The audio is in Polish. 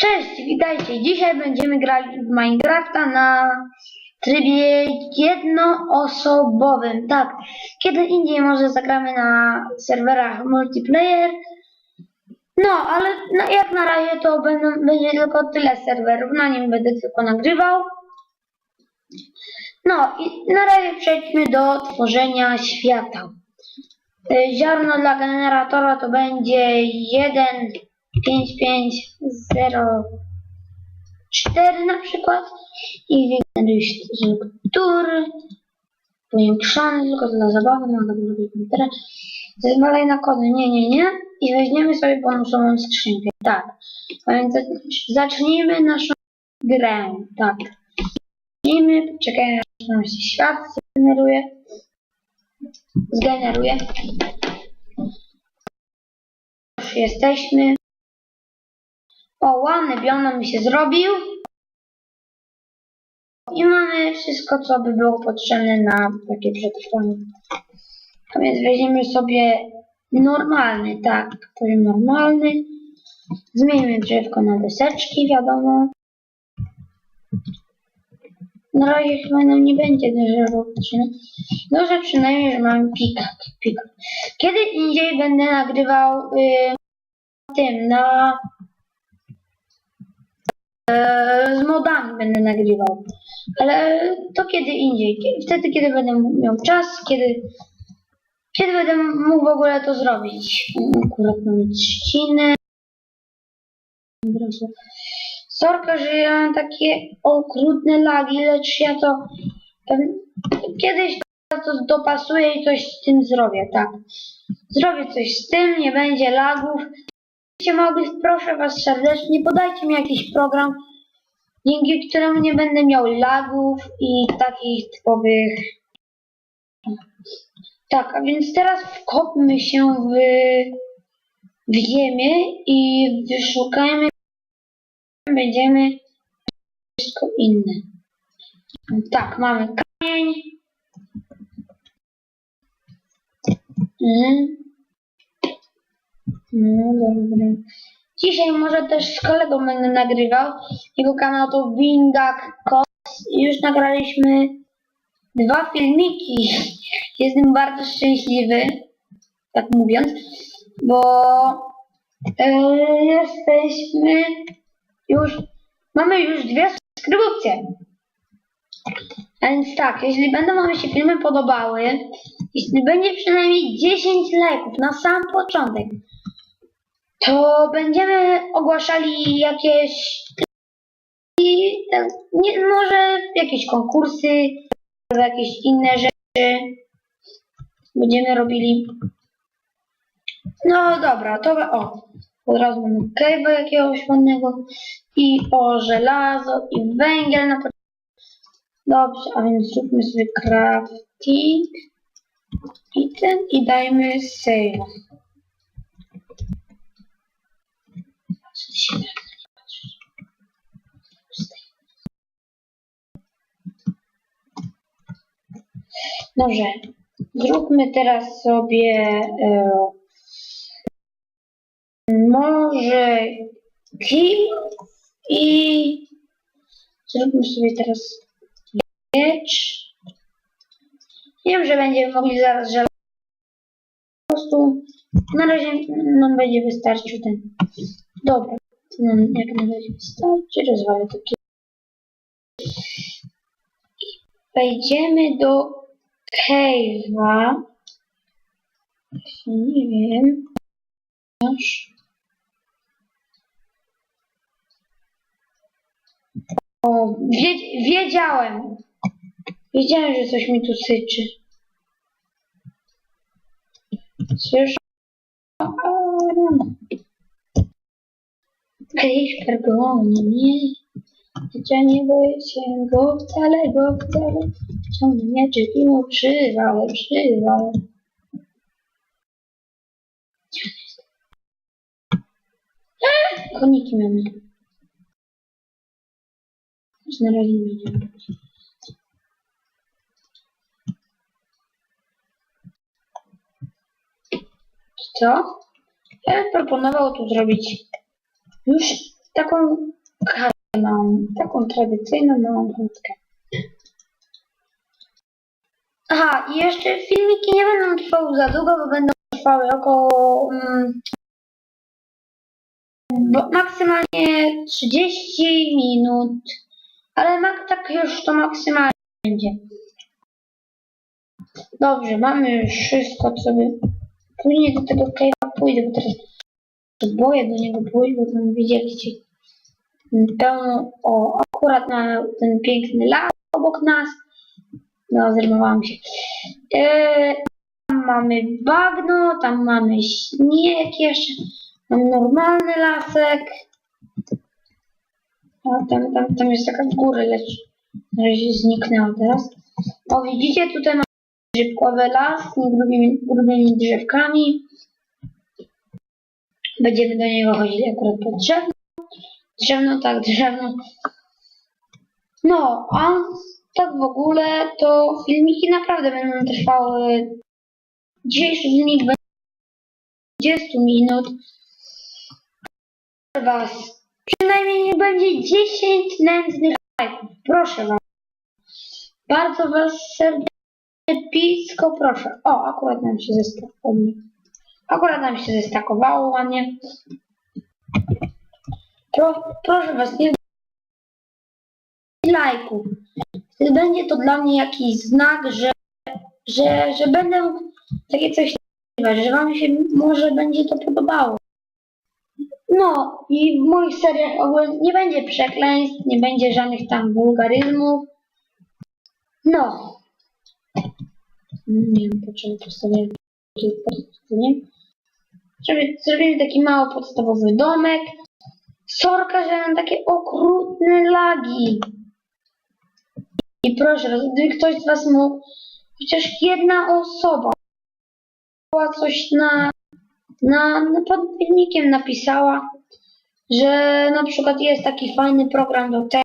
Cześć, witajcie. Dzisiaj będziemy grali w Minecrafta na trybie jednoosobowym. Tak, kiedy indziej może zagramy na serwerach multiplayer. No, ale na, jak na razie to będą, będzie tylko tyle serwerów. Na nim będę tylko nagrywał. No i na razie przejdźmy do tworzenia świata. Y, Ziarno dla generatora to będzie 1, 5, 5, 0, 4 na przykład i wygeneruj struktury powiększony tylko dla zabawy, mogę zrobić komputera. Zezwalaj na kody, nie, nie, nie. I weźmiemy sobie bonusową skrzynkę, tak. Więc zacznijmy naszą grę, tak. Zacznijmy, czekaj, aż nam się świat zgeneruje. Zgeneruje. Już jesteśmy. O, ładny biom mi się zrobił. I mamy wszystko, co by było potrzebne na takie przetrwanie. A więc weźmiemy sobie normalny, tak, poziom normalny. Zmieńmy drzewko na deseczki, wiadomo. Na razie chyba nam nie będzie drzewo potrzebne. No, że przynajmniej, że mamy pikak. pikak. Kiedy indziej będę nagrywał yy, tym, na z modami będę nagrywał. Ale to kiedy indziej. Wtedy, kiedy będę miał czas, kiedy, kiedy będę mógł w ogóle to zrobić. Akurat mamy trzcinę. Sorka, że ja mam takie okrutne lagi, lecz ja to kiedyś to dopasuję i coś z tym zrobię, tak. Zrobię coś z tym, nie będzie lagów. Mogli, proszę Was serdecznie, podajcie mi jakiś program, dzięki któremu nie będę miał lagów i takich typowych. Tak, a więc teraz wkopmy się w, w ziemię i wyszukajmy, będziemy wszystko inne. Tak, mamy kamień. Mhm. No dobra. Dzisiaj może też z kolegą będę nagrywał. Jego kanał to Wingak Kos. Już nagraliśmy dwa filmiki. Jestem bardzo szczęśliwy, tak mówiąc, bo e, jesteśmy już, mamy już dwie subskrypcje. A więc tak, jeśli będą Wam się filmy podobały, jeśli będzie przynajmniej 10 lajków na sam początek, to będziemy ogłaszali jakieś i nie, może jakieś konkursy, może jakieś inne rzeczy będziemy robili. No dobra, to o, od razu mamy cave'a jakiegoś ładnego i o żelazo i węgiel na początku. Dobrze, a więc zróbmy sobie crafting i ten i dajmy save. Co ty się na mnie patrzysz? Puste. Dobrze, zróbmy teraz sobie e, może kill i zróbmy sobie teraz miecz. Wiem, że będziemy mogli zaraz żelazo. Po prostu na razie nam będzie wystarczył ten. Dobra, nam jak na razie wystarczy. Rozwalę to tu. I wejdziemy do cave'a. Nie wiem. O, wie, wiedziałem. Wiedziałem, że coś mi tu syczy. Słyszę. Kiedyś goni mnie. Ja nie boję się go wcale, go wcale. Ciągle mieczyk i mu przywalę, przywalę. Eee, Koniki mamy. Już na razie nie. Co? Ja bym proponował tu zrobić już taką kartę małą, taką tradycyjną małą kartkę. Aha, i jeszcze filmiki nie będą trwały za długo, bo będą trwały około mm, maksymalnie 30 minut, ale mak, tak już to maksymalnie będzie. Dobrze, mamy już wszystko, co by... Później do tego cave'a pójdę, bo teraz boję do niego pójść, bo tam widzieliście pełno, o, akurat na ten piękny las obok nas. No, zrymowałam się. E, tam mamy bagno, tam mamy śnieg jeszcze, tam normalny lasek. A tam, tam, tam jest taka w górę, lecz na razie zniknęła teraz. O, widzicie, tutaj mamy grzybkowy las z grubymi, grubymi drzewkami. Będziemy do niego chodzili akurat po drzewno. Drzewno, tak, drzewno. No, a tak w ogóle to filmiki naprawdę będą trwały. Dzisiejszy filmik będzie 20 minut. Proszę Was, przynajmniej nie będzie 10 nędznych lajków. Proszę Was. Bardzo Was serdecznie pisko proszę. O, akurat nam się zestakowało. Akurat nam się zestakowało ładnie. Pro, proszę Was, nie. Wtedy będzie to dla mnie jakiś znak, że, że, że będę takie coś nagrywać, że Wam się może będzie to podobało. No i w moich seriach ogólnie nie będzie przekleństw, nie będzie żadnych tam wulgaryzmów. No. Nie wiem, po czym postawiłem nie? Zrobi- Zrobimy taki mało podstawowy domek. Sorka, że mam takie okrutne lagi. I proszę gdyby ktoś z was mógł, chociaż jedna osoba była coś na, na, na pod filmikiem napisała, że na przykład jest taki fajny program do tego,